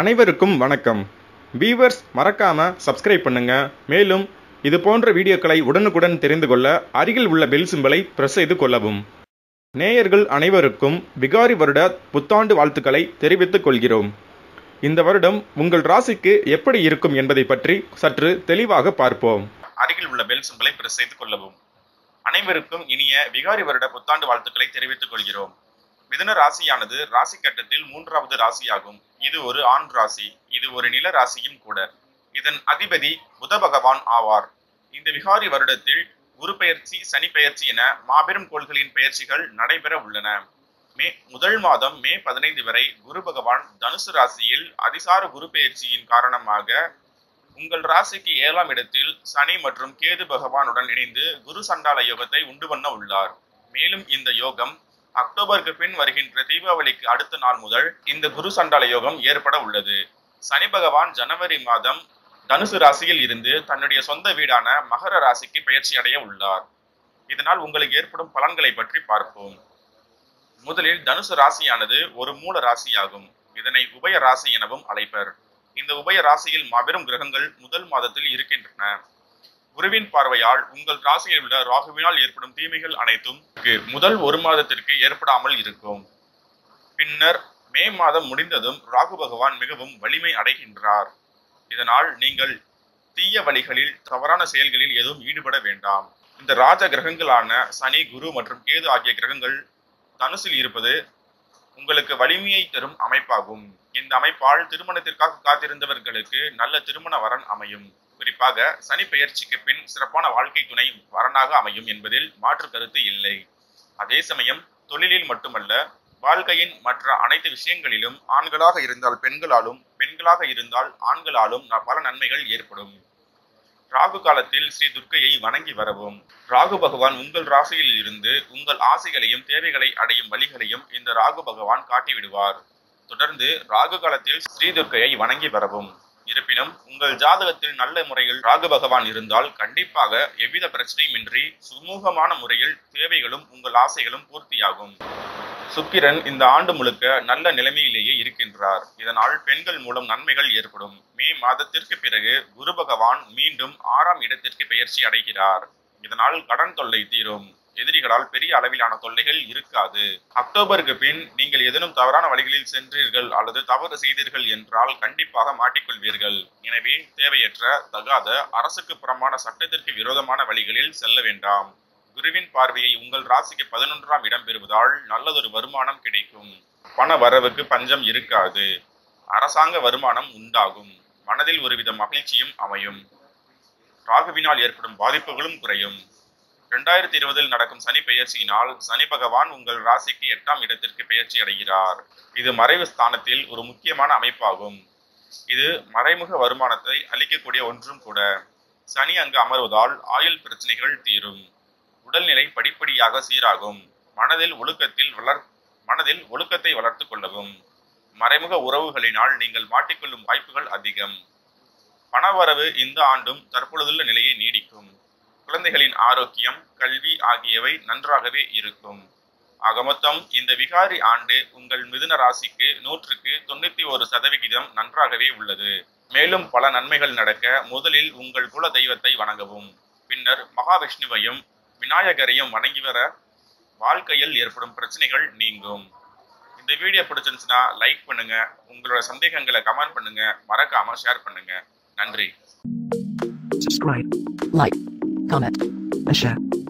அனைவருக்கும் வணக்கம். வீவர்ஸ் மறக்காம சப்ஸ்கிரைப் பண்ணுங்க. மேலும் இது போன்ற வீடியோக்களை உடனுக்குடன் தெரிந்து கொள்ள அருகில் உள்ள பெல் சிம்பலை பிரஸ் செய்து கொள்ளவும். நேயர்கள் அனைவருக்கும் விகாரி வருட புத்தாண்டு வாழ்த்துக்களை தெரிவித்துக் கொள்கிறோம். இந்த வருடம் உங்கள் ராசிக்கு எப்படி இருக்கும் என்பதை பற்றி சற்று தெளிவாக பார்ப்போம். அருகில் உள்ள பெல் சிம்பலை பிரஸ் செய்து கொள்ளவும். அனைவருக்கும் இனிய விகாரி வருட புத்தாண்டு வாழ்த்துக்களை தெரிவித்துக் கொள்கிறோம். மிதுன ராசியானது ராசி கட்டத்தில் மூன்றாவது ராசியாகும். இது ஒரு ஆண் ராசி இது ஒரு நில ராசியும் கூட. இதன் அதிபதி புத பகவான் ஆவார். இந்த விகாரி வருடத்தில் குரு பெயர்ச்சி சனி பெயர்ச்சி என மாபெரும் கோள்களின் பெயர்ச்சிகள் நடைபெற உள்ளன. மே முதல் மாதம் மே பதினைந்து வரை குரு பகவான் தனுசு ராசியில் அதிசார குரு பெயர்ச்சியின் காரணமாக உங்கள் ராசிக்கு ஏழாம் இடத்தில் சனி மற்றும் கேது பகவானுடன் இணைந்து குரு சண்டால யோகத்தை உண்டு பண்ண உள்ளார். மேலும் இந்த யோகம் அக்டோபருக்கு பின் வருகின்ற தீபாவளிக்கு அடுத்த நாள் முதல் இந்த குரு சண்டால யோகம் ஏற்பட உள்ளது. சனி பகவான் ஜனவரி மாதம் தனுசு ராசியில் இருந்து தன்னுடைய சொந்த வீடான மகர ராசிக்கு பயிற்சி அடைய உள்ளார். இதனால் உங்களுக்கு ஏற்படும் பலன்களை பற்றி பார்ப்போம். முதலில் தனுசு ராசியானது ஒரு மூல ராசியாகும். இதனை உபய ராசி எனவும் அழைப்பர். இந்த உபய ராசியில் மாபெரும் கிரகங்கள் முதல் மாதத்தில் இருக்கின்றன. குருவின் பார்வையால் உங்கள் ராசியை விட ராகுவினால் ஏற்படும் தீமைகள் அனைத்தும் முதல் ஒரு மாதத்திற்கு ஏற்படாமல் இருக்கும். பின்னர் மே மாதம் முடிந்ததும் ராகு பகவான் மிகவும் வலிமை அடைகின்றார். இதனால் நீங்கள் தீய வழிகளில் தவறான செயல்களில் எதுவும் ஈடுபட வேண்டாம். இந்த ராஜ கிரகங்களான சனி குரு மற்றும் கேது ஆகிய கிரகங்கள் தனுசில் இருப்பது உங்களுக்கு வலிமையை தரும் அமைப்பாகும். இந்த அமைப்பால் திருமணத்திற்காக காத்திருந்தவர்களுக்கு நல்ல திருமண வரன் அமையும். குறிப்பாக சனி பெயர்ச்சிக்கு பின் சிறப்பான வாழ்க்கை துணை வரனாக அமையும் என்பதில் மாற்று கருத்து இல்லை. அதே சமயம் தொழிலில் மட்டுமல்ல வாழ்க்கையின் மற்ற அனைத்து விஷயங்களிலும் ஆண்களாக இருந்தால் பெண்களாலும் பெண்களாக இருந்தால் ஆண்களாலும் பல நன்மைகள் ஏற்படும். ராகு காலத்தில் ஸ்ரீ துர்க்கையை வணங்கி வரவும். ராகு பகவான் உங்கள் ராசியில் இருந்து உங்கள் ஆசைகளையும் தேவைகளை அடையும் வழிகளையும் இந்த ராகு பகவான் காட்டிவிடுவார். தொடர்ந்து ராகு காலத்தில் ஸ்ரீ துர்க்கையை வணங்கி வரவும். இருப்பினும் உங்கள் ஜாதகத்தில் நல்ல முறையில் ராகு பகவான் இருந்தால் கண்டிப்பாக எவ்வித பிரச்சனையும் இன்றி சுமூகமான முறையில் தேவைகளும் உங்கள் ஆசைகளும் பூர்த்தியாகும். சுக்கிரன் இந்த ஆண்டு முழுக்க நல்ல நிலைமையிலேயே இருக்கின்றார். இதனால் பெண்கள் மூலம் நன்மைகள் ஏற்படும். மே மாதத்திற்கு பிறகு குரு பகவான் மீண்டும் ஆறாம் இடத்திற்கு பெயர்ச்சி அடைகிறார். இதனால் கடன் தொல்லை தீரும். எதிரிகளால் பெரிய அளவிலான தொல்லைகள் இருக்காது. அக்டோபருக்கு பின் நீங்கள் ஏதேனும் தவறான வழிகளில் சென்றீர்கள் அல்லது தவறு செய்தீர்கள் என்றால் கண்டிப்பாக மாட்டிக்கொள்வீர்கள். எனவே தேவையற்ற தகாத அரசுக்கு புறமான சட்டத்திற்கு விரோதமான வழிகளில் செல்ல வேண்டாம். குருவின் பார்வையை உங்கள் ராசிக்கு பதினொன்றாம் இடம் பெறுவதால் நல்லதொரு வருமானம் கிடைக்கும். பண வரவுக்கு பஞ்சம் இருக்காது. அரசாங்க வருமானம் உண்டாகும். மனதில் ஒருவித மகிழ்ச்சியும் அமையும். ராகுவினால் ஏற்படும் பாதிப்புகளும் குறையும். இரண்டாயிரத்தி இருபதில் நடக்கும் சனி பெயர்ச்சியினால் சனி பகவான் உங்கள் ராசிக்கு எட்டாம் இடத்திற்கு பெயர்ச்சி அடைகிறார். இது மறைவு ஸ்தானத்தில் ஒரு முக்கியமான அமைப்பாகும். இது மறைமுக வருமானத்தை அளிக்கக்கூடிய ஒன்றும் கூட. சனி அங்கு அமர்வதால் ஆயுள் பிரச்சனைகள் தீரும். உடல்நிலை படிப்படியாக சீராகும். மனதில் ஒழுக்கத்தில் வளர் மனதில் ஒழுக்கத்தை வளர்த்து கொள்ளவும். மறைமுக உறவுகளினால் நீங்கள் மாட்டிக்கொள்ளும் வாய்ப்புகள் அதிகம். பணவரவு இந்த ஆண்டும் தற்பொழுதுள்ள நிலையை நீடிக்கும். குழந்தைகளின் ஆரோக்கியம் கல்வி ஆகியவை நன்றாகவே இருக்கும். ஆக மொத்தம் இந்த விகாரி ஆண்டு உங்கள் மிதுன ராசிக்கு நூற்றுக்கு தொண்ணூத்தி ஒரு சதவிகிதம் நன்றாகவே உள்ளது. மேலும் பல நன்மைகள் நடக்க முதலில் உங்கள் குல தெய்வத்தை வணங்கவும் பின்னர் மகாவிஷ்ணுவையும் விநாயகரையும் வணங்கி வர வாழ்க்கையில் ஏற்படும் பிரச்சனைகள் நீங்கும். இந்த வீடியோ பிடிச்சிருந்துச்சுன்னா லைக் பண்ணுங்க. உங்களோட சந்தேகங்களை கமெண்ட் பண்ணுங்க. மறக்காம ஷேர் பண்ணுங்க. நன்றி. Subscribe, like, comment, and share.